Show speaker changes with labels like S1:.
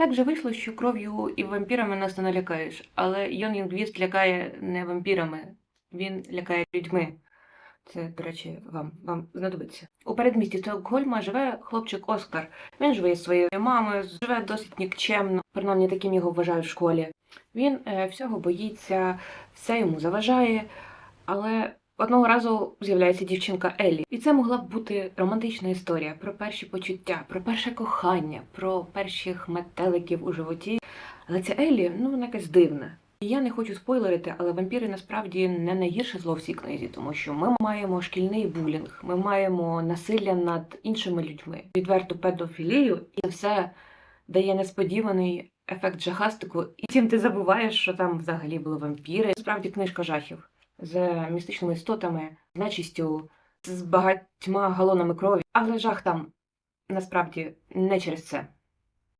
S1: Так же вийшло, що кров'ю і вампірами нас не налякаєш, але Йон Юнгвіст лякає не вампірами, він лякає людьми. Це, до речі, вам, вам знадобиться. У передмісті Стокгольма живе хлопчик Оскар. Він живе зі своєю мамою, живе досить нікчемно, принаймні таким його вважають в школі. Він е, всього боїться, все йому заважає, але одного разу з'являється дівчинка Еллі. І це могла б бути романтична історія про перші почуття, про перше кохання, про перших метеликів у животі. Але ця Еллі, ну вона якась дивна. І я не хочу спойлерити, але вампіри насправді не найгірше зло в цій книзі, тому що ми маємо шкільний булінг, ми маємо насилля над іншими людьми, відверту педофілію, і це все дає несподіваний ефект жахастику. І тим ти забуваєш, що там взагалі були вампіри. Справді книжка жахів з містичними істотами, начистю, з багатьма галонами крові. Але жах там насправді не через це.